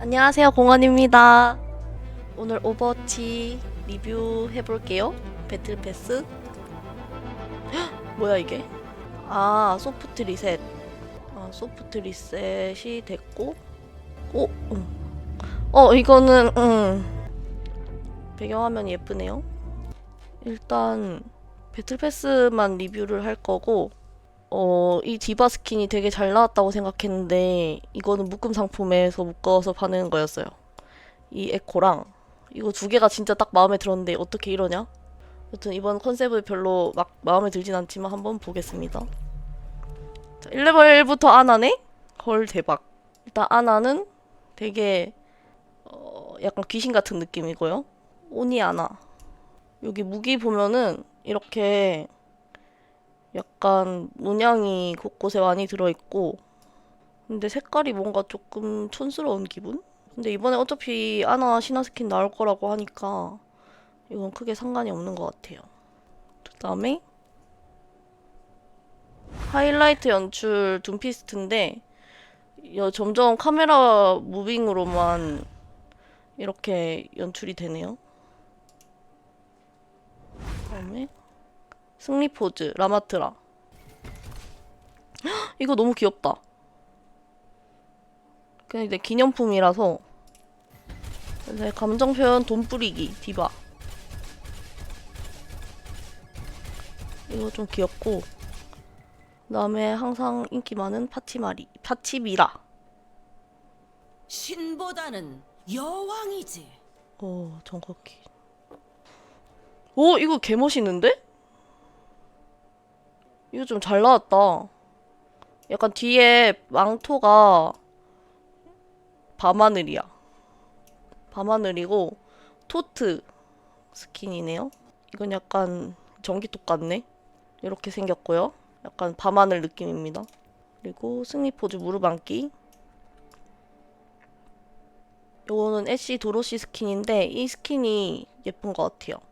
안녕하세요 공원입니다. 오늘 오버워치 리뷰 해볼게요. 배틀 패스. 헉, 뭐야 이게? 아 소프트 리셋. 아 소프트 리셋이 됐고. 오, 음. 어 이거는 음. 배경화면이 예쁘네요. 일단 배틀 패스만 리뷰를 할 거고 어, 이 디바 스킨이 되게 잘 나왔다고 생각했는데 이거는 묶음 상품에서 묶어서 파는 거였어요. 이 에코랑 이거 두 개가 진짜 딱 마음에 들었는데 어떻게 이러냐? 여튼 이번 컨셉을 별로 막 마음에 들진 않지만 한번 보겠습니다. 자, 1레벨부터 아나네? 헐 대박. 일단 아나는 되게 어, 약간 귀신 같은 느낌이고요. 오니 아나. 여기 무기 보면은 이렇게 약간 문양이 곳곳에 많이 들어있고 근데 색깔이 뭔가 조금 촌스러운 기분? 근데 이번에 어차피 아나 신화 스킨 나올 거라고 하니까 이건 크게 상관이 없는 것 같아요. 그 다음에 하이라이트 연출 둠피스트인데 여- 점점 카메라 무빙으로만 이렇게 연출이 되네요. 그 다음에 승리 포즈 라마트라. 헉, 이거 너무 귀엽다. 그냥 이제 기념품이라서 이제 감정 표현 돈 뿌리기 디바. 이거 좀 귀엽고 그 다음에 항상 인기 많은 파치마리 파치미라. 신보다는 여왕이지. 오 정확히. 오 이거 개 멋있는데? 이거 좀 잘 나왔다. 약간 뒤에 망토가 밤하늘이야. 밤하늘이고 토트 스킨이네요. 이건 약간 전기톱 같네. 이렇게 생겼고요. 약간 밤하늘 느낌입니다. 그리고 승리 포즈 무릎 안기. 요거는 애쉬 도로시 스킨인데 이 스킨이 예쁜 것 같아요.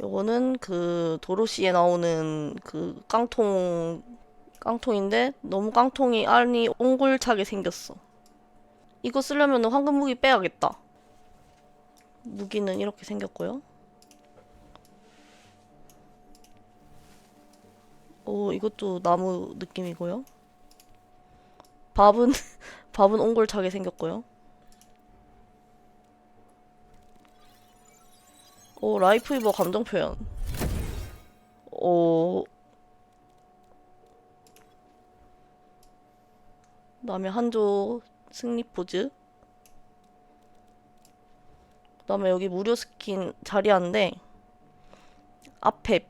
요거는 그 도로시에 나오는 그 깡통 깡통인데 너무 깡통이 안이 옹골차게 생겼어. 이거 쓰려면 황금 무기 빼야겠다. 무기는 이렇게 생겼고요. 오 이것도 나무 느낌이고요. 밥은 밥은 옹골차게 생겼고요. 오, 라이프 이버 감정 표현. 오. 그다음에 한조 승리 포즈. 그 다음에 여기 무료 스킨 자리한데 앞에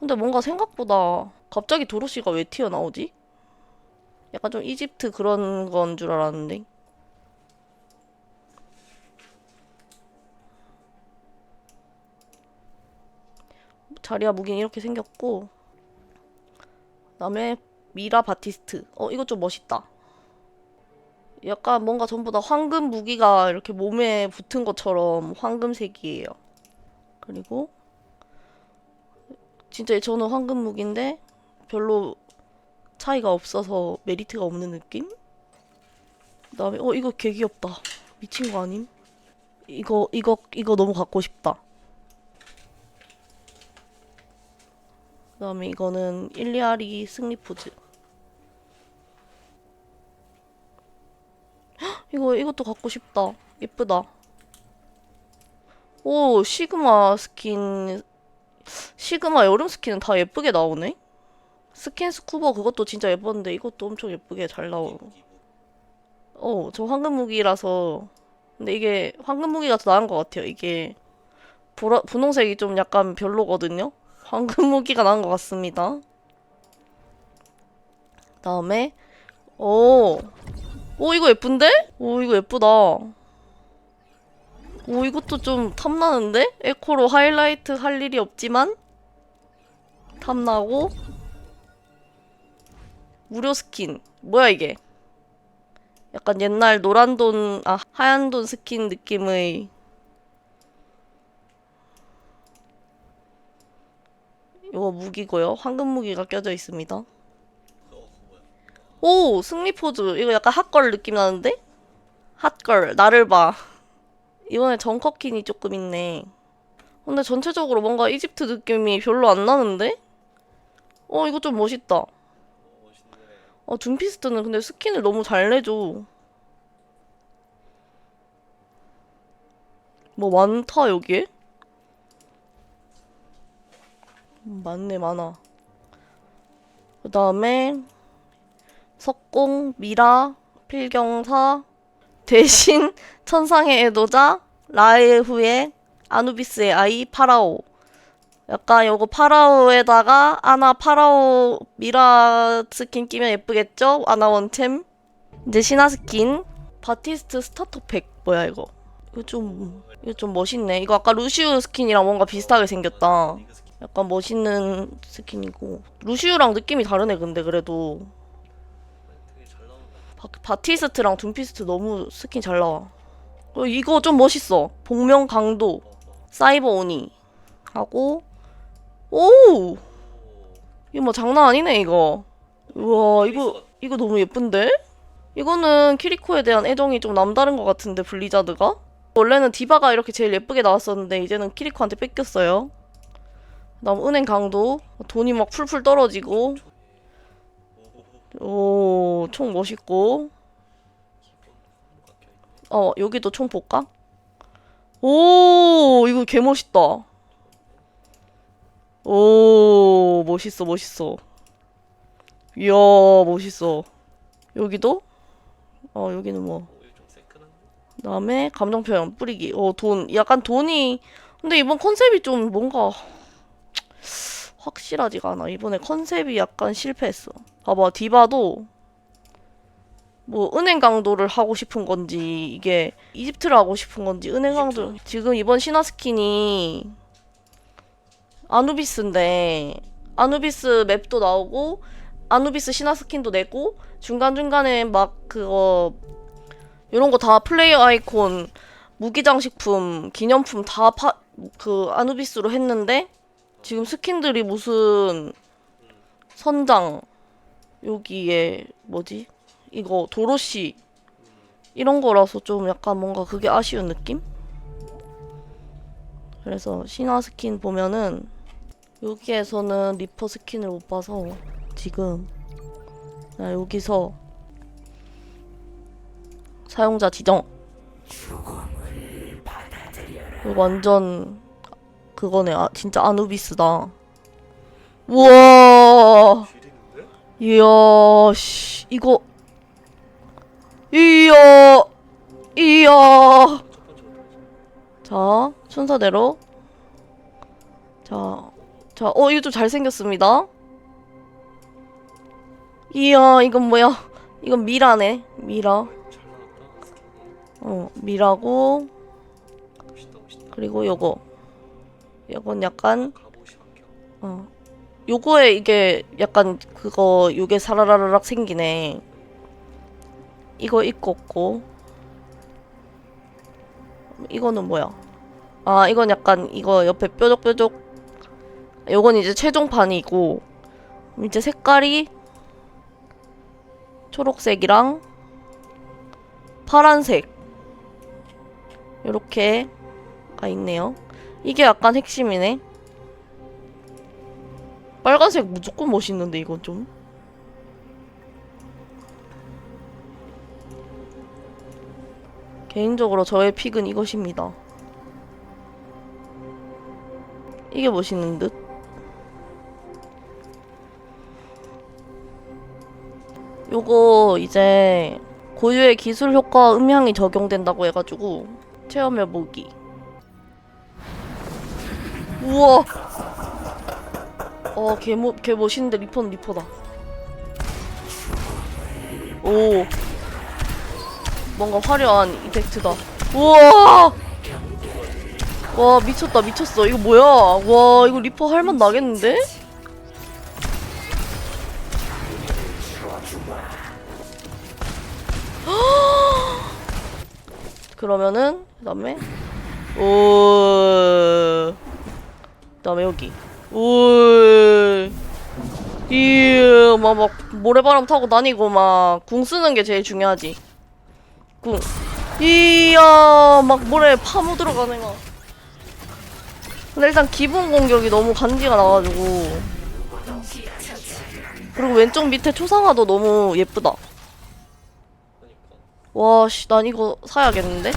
근데 뭔가 생각보다 갑자기 도로시가 왜 튀어나오지? 약간 좀 이집트 그런 건 줄 알았는데. 자리아 무기는 이렇게 생겼고 그다음에 미라 바티스트. 어 이거 좀 멋있다. 약간 뭔가 전부 다 황금 무기가 이렇게 몸에 붙은 것처럼 황금색이에요. 그리고 진짜 저는 황금 무기인데 별로 차이가 없어서 메리트가 없는 느낌? 그 다음에 어 이거 개 귀엽다. 미친 거 아님? 이거 이거 이거 너무 갖고 싶다 그 다음에 이거는 일리아리 승리 포즈. 헉, 이거 이것도 갖고 싶다. 예쁘다. 오 시그마 스킨 시그마 여름 스킨은 다 예쁘게 나오네. 스킨 스쿠버 그것도 진짜 예뻤는데 이것도 엄청 예쁘게 잘 나오고. 어, 저 황금 무기라서 근데 이게 황금 무기가 더 나은 것 같아요. 이게 보라, 분홍색이 좀 약간 별로거든요. 황금 무기가 나은 것 같습니다. 다음에 오, 오 이거 예쁜데? 오 이거 예쁘다. 오 이것도 좀 탐나는데? 에코로 하이라이트 할 일이 없지만 탐나고 무료 스킨 뭐야 이게? 약간 옛날 노란 돈, 아 하얀 돈 스킨 느낌의 이거 무기고요. 황금 무기가 껴져 있습니다. 오, 승리 포즈. 이거 약간 핫걸 느낌 나는데? 핫걸 걸 나를 봐. 이번에 정커킨이 조금 있네. 근데 전체적으로 뭔가 이집트 느낌이 별로 안 나는데? 어 이거 좀 멋있다. 어 둠피스트는 근데 스킨을 너무 잘 내줘. 뭐 많다 여기에? 음, 많네 많아. 그 다음에 석공, 미라, 필경사, 대신 천상의 애도자, 라에후의 아누비스의 아이 파라오. 약간 요거 파라오에다가 아나 파라오 미라 스킨 끼면 예쁘겠죠? 아나 원챔. 이제 신화 스킨 바티스트 스타터 팩 뭐야 이거? 이거 좀 이거 좀 멋있네. 이거 아까 루시우 스킨이랑 뭔가 비슷하게 생겼다. 약간 멋있는 스킨이고 루시우랑 느낌이 다르네 근데 그래도 바, 바티스트랑 둠피스트 너무 스킨 잘 나와. 어, 이거 좀 멋있어. 복면 강도 사이버 오니 하고 오 이거 뭐 장난 아니네 이거. 우와 이거 이거 너무 예쁜데? 이거는 키리코에 대한 애정이 좀 남다른 것 같은데 블리자드가? 원래는 디바가 이렇게 제일 예쁘게 나왔었는데 이제는 키리코한테 뺏겼어요. 그다음 은행 강도 돈이 막 풀풀 떨어지고 오 총 멋있고 어 여기도 총 볼까? 오 이거 개 멋있다. 오 멋있어 멋있어. 이야 멋있어. 여기도 어 여기는 뭐 그다음에 감정 표현 뿌리기. 어 돈 약간 돈이 근데 이번 컨셉이 좀 뭔가 확실하지가 않아. 이번에 컨셉이 약간 실패했어. 봐봐, 디바도 뭐 은행 강도를 하고 싶은 건지 이게 이집트를 하고 싶은 건지 은행 강도 지금 이번 신화 스킨이 아누비스인데 아누비스 맵도 나오고 아누비스 신화 스킨도 내고 중간 중간에 막 그거 이런 거 다 플레이어 아이콘 무기 장식품 기념품 다그 아누비스로 했는데 지금 스킨들이 무슨 선장 여기에 뭐지 이거 도로시 이런 거라서 좀 약간 뭔가 그게 아쉬운 느낌? 그래서 신화 스킨 보면은 여기에서는 리퍼 스킨을 못 봐서 지금 나 여기서 사용자 지정 이거 완전 그거네 아 진짜 아누비스다 우와 이야 씨 이거 이야 이야 자 순서대로 자, 자, 어, 이거 좀 잘생겼습니다. 이야, 이건 뭐야? 이건 미라네, 미라. 어, 미라고, 그리고 요거. 요건 약간, 어, 요거에 이게 약간 그거, 요게 사라라락 생기네. 이거 입고 없고. 이거는 뭐야? 아, 이건 약간 이거 옆에 뾰족뾰족. 요건 이제 최종판이고. 이제 색깔이 초록색이랑 파란색. 요렇게가 있네요. 이게 약간 핵심이네. 빨간색 무조건 멋있는데 이건 좀. 개인적으로 저의 픽은 이것입니다. 이게 멋있는 듯? 요거 이제 고유의 기술 효과 음향이 적용된다고 해가지고 체험해보기. 우와! 어, 개, 모, 개 멋있는데 리퍼는 리퍼다. 오. 뭔가 화려한 이펙트다. 우와! 와 미쳤다 미쳤어 이거 뭐야 와 이거 리퍼 할맛 나겠는데? 그러면은 그 다음에 오그 다음에 여기. 오 이야 막막 모래바람 타고 다니고 막 궁 쓰는 게 제일 중요하지. 궁. 이야 막 모래 파묻 들어가네 막. 근데 일단 기본 공격이 너무 간지가 나가지고. 그리고 왼쪽 밑에 초상화도 너무 예쁘다. 와 씨 난 이거 사야겠는데?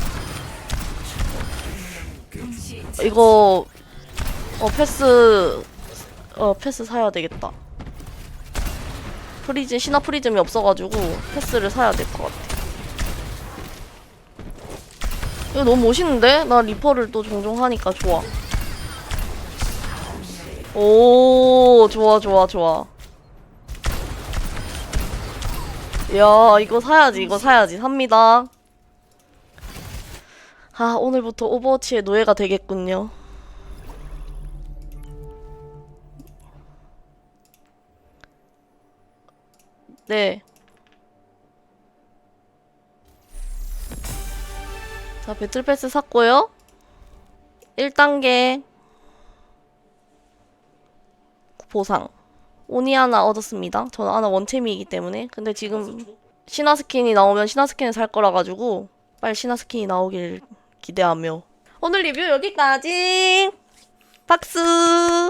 이거 어 패스 어 패스 사야 되겠다 프리즘 신화 프리즘이 없어가지고 패스를 사야 될 것 같아 이거 너무 멋있는데? 나 리퍼를 또 종종 하니까 좋아. 오, 좋아, 좋아, 좋아. 야, 이거 사야지, 이거 사야지. 삽니다. 아, 오늘부터 오버워치의 노예가 되겠군요. 네. 자, 배틀 패스 샀고요. 1단계 보상. 오니 하나 얻었습니다. 저는 하나 원챔이기 때문에. 근데 지금 신화 스킨이 나오면 신화 스킨을 살 거라 가지고 빨리 신화 스킨이 나오길 기대하며 오늘 리뷰 여기까지. 박수.